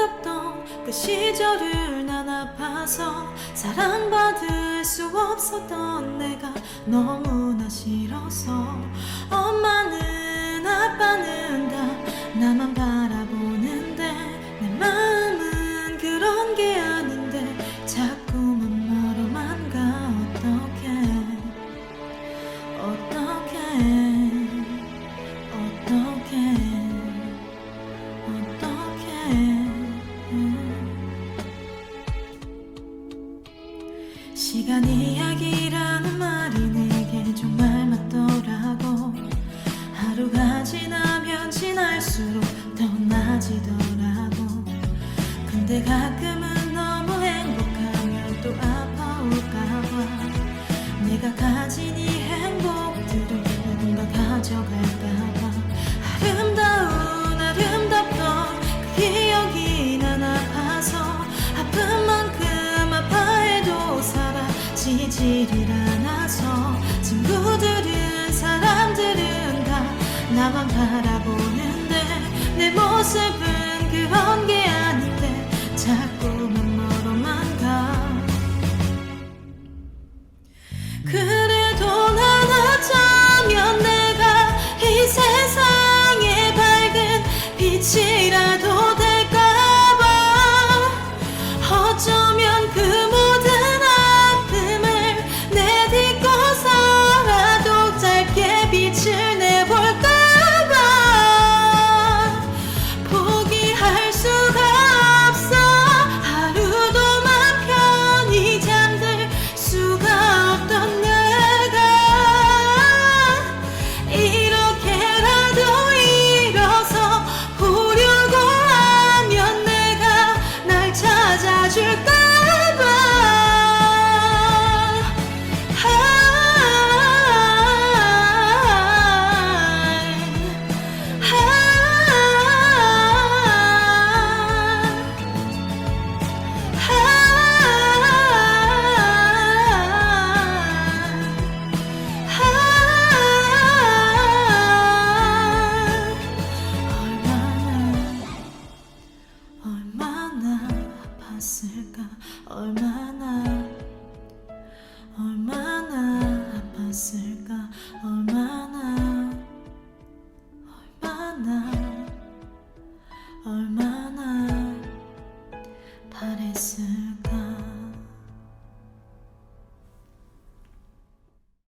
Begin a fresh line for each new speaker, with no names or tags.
아름답던 그 시절을 난 아파서 사랑받을 수 없었던 내가 너무나 싫어서 엄마는 아빠는 다 시간 이야기라는 말이 내게 정말 맞더라고. 하루가 지나면 지날수록 더 나아지더라고. 근데 가끔은 사라지 얼마나 얼마나